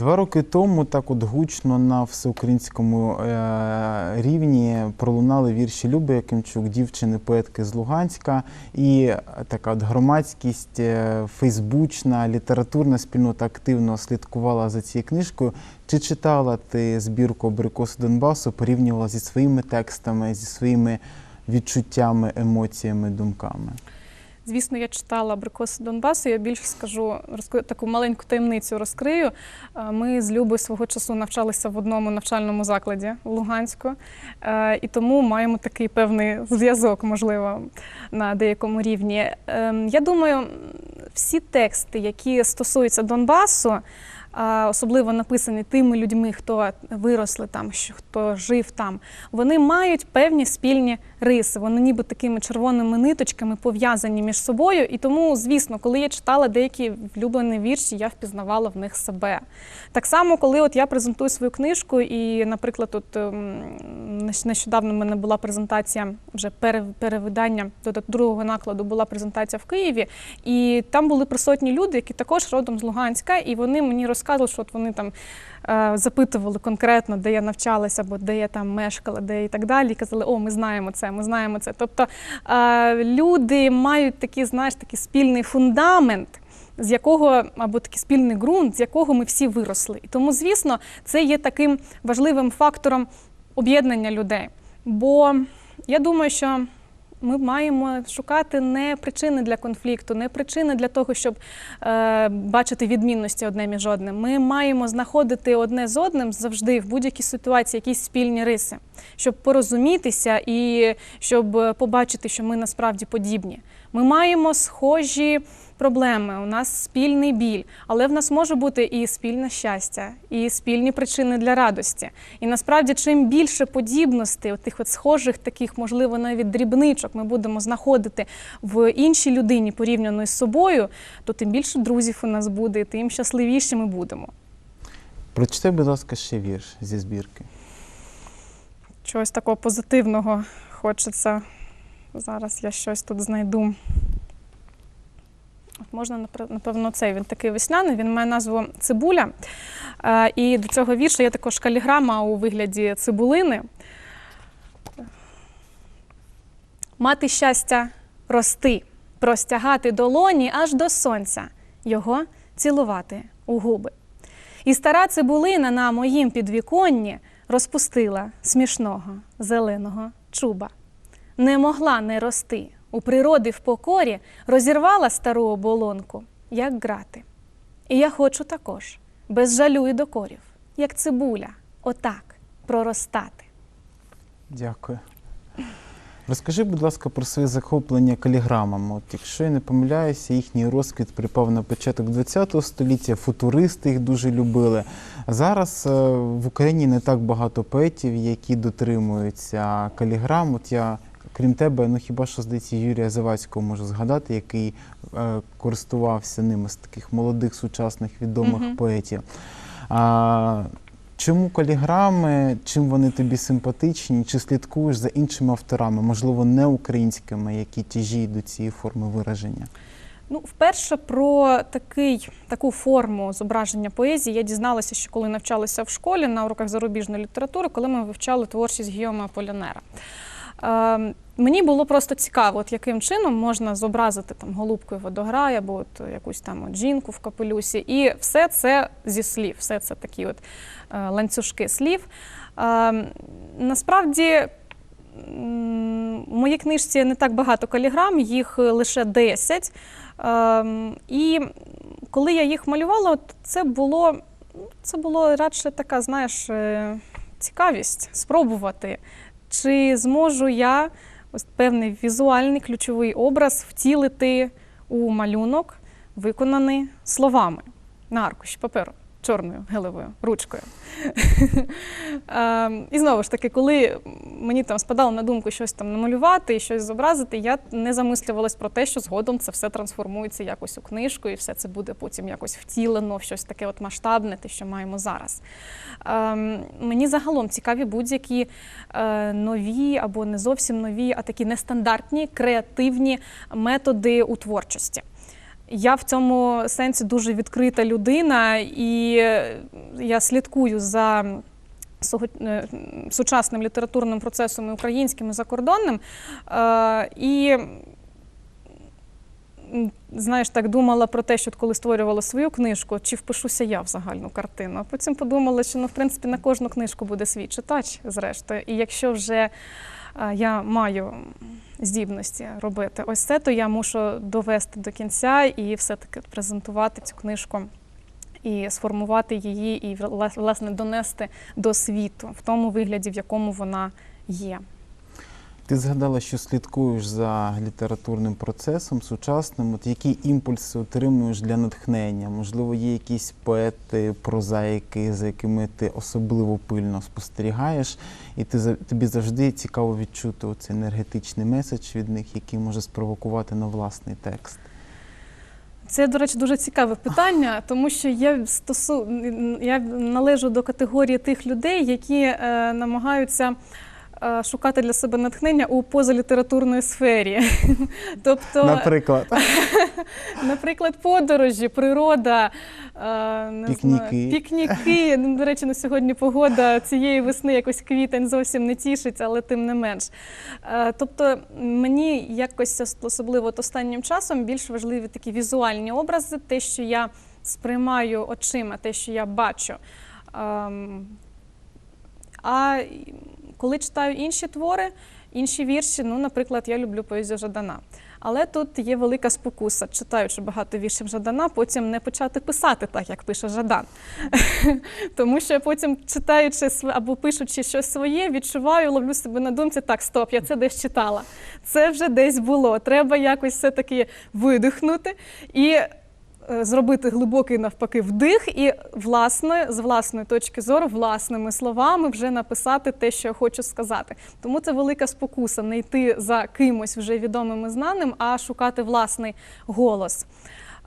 Два роки тому так от гучно на всеукраїнському е, рівні пролунали вірші Люби Якимчук, дівчини поетки з Луганська, і така от громадськість е, фейсбучна, літературна спільнота активно слідкувала за цією книжкою. Чи читала ти збірку Абрикоси Донбасу, порівнювала зі своїми текстами, зі своїми відчуттями, емоціями, думками? Звісно, я читала Абрикоси Донбасу. Я більше скажу таку маленьку таємницю розкрию. Е, Ми з Любою свого часу навчалися в одному навчальному закладі в Луганську, Е, і тому маємо такий певний зв'язок, можливо, на деякому рівні. Ем, Я думаю, всі тексти, які стосуються Донбасу. Особливо написані тими людьми, хто виросли там, хто жив там, вони мають певні спільні риси. Вони ніби такими червоними ниточками пов'язані між собою. І тому, звісно, коли я читала деякі влюблені вірші, я впізнавала в них себе. Так само, коли от я презентую свою книжку, і, наприклад, тут ем, нещодавно в мене була презентація вже пере- перевидання до другого накладу була презентація в Києві, і там були присутні люди, які також родом з Луганська, і вони мені розказували, що от вони там е, запитували конкретно, де я навчалася, або де я там мешкала, де і так далі. І казали, о, ми знаємо це, ми знаємо це. Тобто е, люди мають такий, знаєш, такий спільний фундамент. З якого або такий спільний ґрунт, з якого ми всі виросли, і тому, звісно, це є таким важливим фактором об'єднання людей. Бо я думаю, що ми маємо шукати не причини для конфлікту, не причини для того, щоб е, бачити відмінності одне між одним. Ми маємо знаходити одне з одним завжди в будь-якій ситуації якісь спільні риси, щоб порозумітися і щоб е, побачити, що ми насправді подібні. Ми маємо схожі проблеми, у нас спільний біль, але в нас може бути і спільне щастя, і спільні причини для радості. І насправді, чим більше подібностей, тих от схожих, таких, можливо, навіть дрібничок ми будемо знаходити в іншій людині порівняно з собою, то тим більше друзів у нас буде, і тим щасливіші ми будемо. Прочитай, будь ласка, ще вірш зі збірки. Чогось такого позитивного хочеться. Зараз я щось тут знайду. От можна, напевно, цей він такий весняний, він має назву Цибуля. Е, І до цього вірша є також каліграма у вигляді цибулини. Мати щастя рости, простягати долоні аж до сонця, його цілувати у губи. І стара цибулина на моїм підвіконні розпустила смішного зеленого чуба. Не могла не рости. У природи в покорі розірвала стару оболонку, як грати. І я хочу також, без жалю і докорів, як цибуля, отак проростати. Дякую. Розкажи, будь ласка, про своє захоплення каліграмами. От, якщо я не помиляюся, їхній розквіт припав на початок ХХ століття, футуристи їх дуже любили. Зараз е, в Україні не так багато поетів, які дотримуються каліграм. От я, крім тебе, ну хіба що здається, Юрія Завадського можу згадати, який е, користувався ними з таких молодих сучасних відомих Мгм. поетів. А, Чому каліграми, чим вони тобі симпатичні? Чи слідкуєш за іншими авторами, можливо, не українськими, які тяжіють до цієї форми вираження? Ну, вперше про такий, таку форму зображення поезії я дізналася, що коли навчалася в школі на уроках зарубіжної літератури, коли ми вивчали творчість Гіома Аполінера. Е, мені було просто цікаво, от яким чином можна зобразити там голубкою водограй або от якусь там от жінку в капелюсі. І все це зі слів, все це такі от е, ланцюжки слів. Е, насправді в моїй книжці не так багато каліграм, їх лише 10. Ем, І коли я їх малювала, це було, це було радше така, знаєш, е, цікавість спробувати, чи зможу я ось певний візуальний ключовий образ втілити у малюнок, виконаний словами на аркуші паперу. Чорною гелевою ручкою. Ем, І знову ж таки, коли мені там спадало на думку щось там намалювати і щось зобразити, я не замислювалась про те, що згодом це все трансформується якось у книжку, і все це буде потім якось втілено щось таке от масштабне, те, що маємо зараз. Ем, Мені загалом цікаві будь-які е, нові або не зовсім нові, а такі нестандартні креативні методи у творчості. Я в цьому сенсі дуже відкрита людина, і я слідкую за е, сучасним літературним процесом і українським і закордонним. Е, І знаєш, так думала про те, що коли створювала свою книжку, чи впишуся я в загальну картину. А потім подумала, що ну, в принципі на кожну книжку буде свій читач, зрештою. І якщо вже е, я маю здібності робити ось це, то я мушу довести до кінця і все-таки презентувати цю книжку. І сформувати її, і власне донести до світу в тому вигляді, в якому вона є. Ти згадала, що слідкуєш за літературним процесом сучасним. От які імпульси отримуєш для натхнення? Можливо, є якісь поети, прозаїки, за якими ти особливо пильно спостерігаєш, і ти тобі завжди цікаво відчути оцей енергетичний меседж від них, який може спровокувати на власний текст. Це, до речі, дуже цікаве питання, тому що я стосу... я належу до категорії тих людей, які е, намагаються шукати для себе натхнення у позалітературної сфері. тобто, Наприклад, Наприклад, подорожі, природа, е, не Пікніки. Знаю, пікніки. Ну, До речі, на сьогодні погода цієї весни якось квітень зовсім не тішить, але тим не менш. Е, Тобто мені якось особливо от останнім часом більш важливі такі візуальні образи, те, що я сприймаю очима, те, що я бачу. Ем, А коли читаю інші твори, інші вірші, ну, наприклад, я люблю поезію Жадана. Але тут є велика спокуса, читаючи багато віршів Жадана, потім не почати писати так, як пише Жадан. Тому що потім, читаючи або пишучи щось своє, відчуваю, ловлю себе на думці, так, стоп, я це десь читала. Це вже десь було. Треба якось все-таки видихнути і зробити глибокий навпаки вдих, і власне, з власної точки зору, власними словами вже написати те, що я хочу сказати. Тому це велика спокуса не йти за кимось вже відомим і знаним, а шукати власний голос.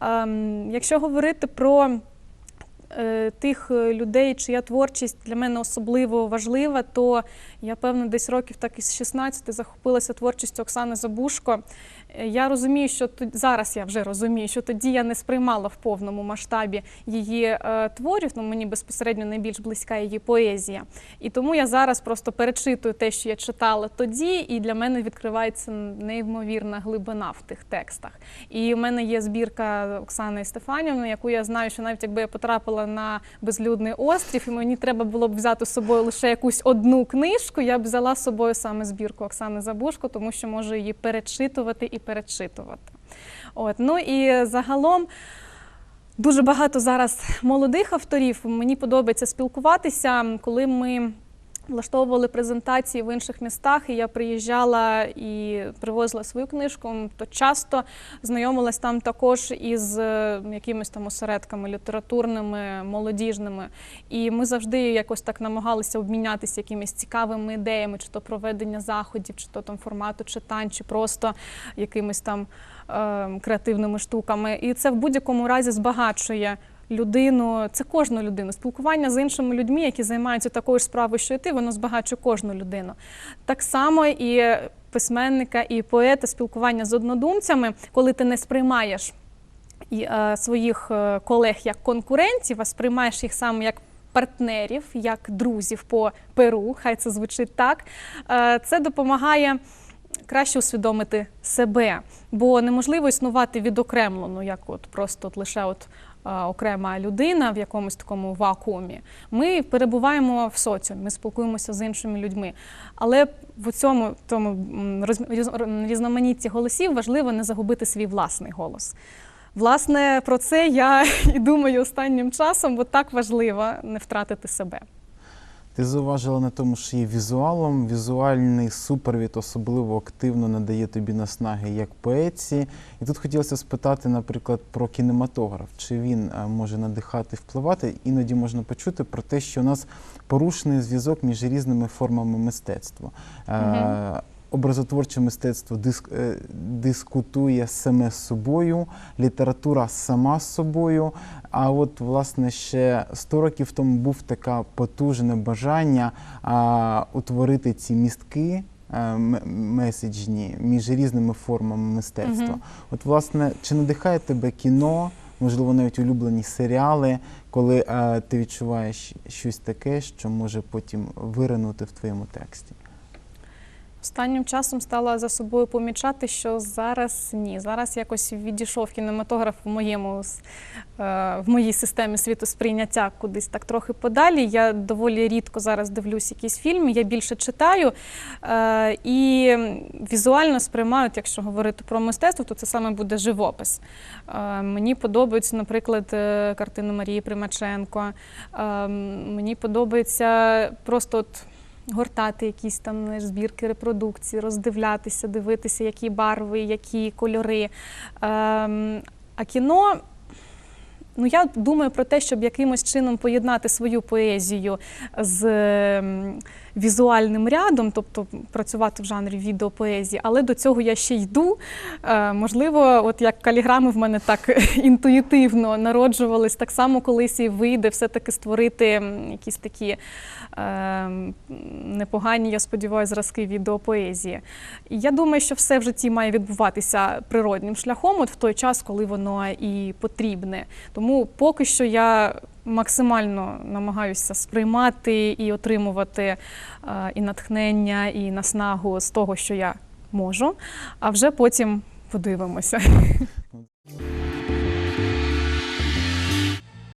Ем, якщо говорити про е, тих е, людей, чия творчість для мене особливо важлива, то я певно десь років так із 16 захопилася творчістю Оксани Забушко. Я розумію, що тут зараз я вже розумію, що тоді я не сприймала в повному масштабі її е, творів. Ну мені безпосередньо найбільш близька її поезія. І тому я зараз просто перечитую те, що я читала тоді, і для мене відкривається неймовірна глибина в тих текстах. І в мене є збірка Оксани Стефанівни, яку я знаю, що навіть якби я потрапила на безлюдний острів, і мені треба було б взяти з собою лише якусь одну книжку, я б взяла з собою саме збірку Оксани Забушко, тому що можу її перечитувати і перечитувати. От ну і загалом. Дуже багато зараз молодих авторів. Мені подобається спілкуватися, коли ми влаштовували презентації в інших містах, і я приїжджала і привозила свою книжку, то часто знайомилась там також із е, якимись там осередками літературними, молодіжними. І ми завжди якось так намагалися обмінятися якимись цікавими ідеями, чи то проведення заходів, чи то там формату читань, чи просто якимись там е, креативними штуками. І це в будь-якому разі збагачує людину, це кожну людину. Спілкування з іншими людьми, які займаються такою ж справою, що і ти, воно збагачує кожну людину. Так само і письменника, і поета, спілкування з однодумцями, коли ти не сприймаєш е, своїх е, колег як конкурентів, а сприймаєш їх саме як партнерів, як друзів по перу, хай це звучить так. е, Це допомагає краще усвідомити себе, бо неможливо існувати відокремлено, як от просто от лише от окрема людина в якомусь такому вакуумі. Ми перебуваємо в соціумі, ми спілкуємося з іншими людьми. Але в цьому тому різноманітті голосів важливо не загубити свій власний голос. Власне, про це я і думаю останнім часом, бо так важливо не втратити себе. Ти зауважила на тому, що є візуалом. Візуальний супровід особливо активно надає тобі наснаги як поетці. І тут хотілося спитати, наприклад, про кінематограф. Чи він е, може надихати, впливати? Іноді можна почути про те, що у нас порушений зв'язок між різними формами мистецтва. Мгм. Образотворче мистецтво диск, е, дискутує саме з собою, література сама з собою. А от, власне, ще 100 років тому був таке потужне бажання а, утворити ці містки е, меседжні між різними формами мистецтва. Мгм. От, власне, чи надихає тебе кіно, можливо, навіть улюблені серіали, коли е, ти відчуваєш щось таке, що може потім виринути в твоєму тексті? Останнім часом стала за собою помічати, що зараз ні. Зараз якось відійшов кінематограф в моєму е, в моїй системі світосприйняття кудись так трохи подалі. Я доволі рідко зараз дивлюсь якісь фільми, я більше читаю е, і візуально сприймаю, якщо говорити про мистецтво, то це саме буде живопис. Е, Мені подобаються, наприклад, картини Марії Примаченко. Мені подобається просто от гортати якісь там збірки репродукції, роздивлятися, дивитися, які барви, які кольори. Ем, а кіно. Ну, я думаю про те, щоб якимось чином поєднати свою поезію з ем, візуальним рядом, тобто працювати в жанрі відеопоезії, але до цього я ще йду. Е, можливо, от як каліграми в мене так інтуїтивно народжувались, так само колись і вийде все-таки створити якісь такі е, непогані, я сподіваюся, зразки відеопоезії. І я думаю, що все в житті має відбуватися природнім шляхом, от в той час, коли воно і потрібне. Тому поки що я максимально намагаюся сприймати і отримувати е, і натхнення, і наснагу з того, що я можу, а вже потім подивимося.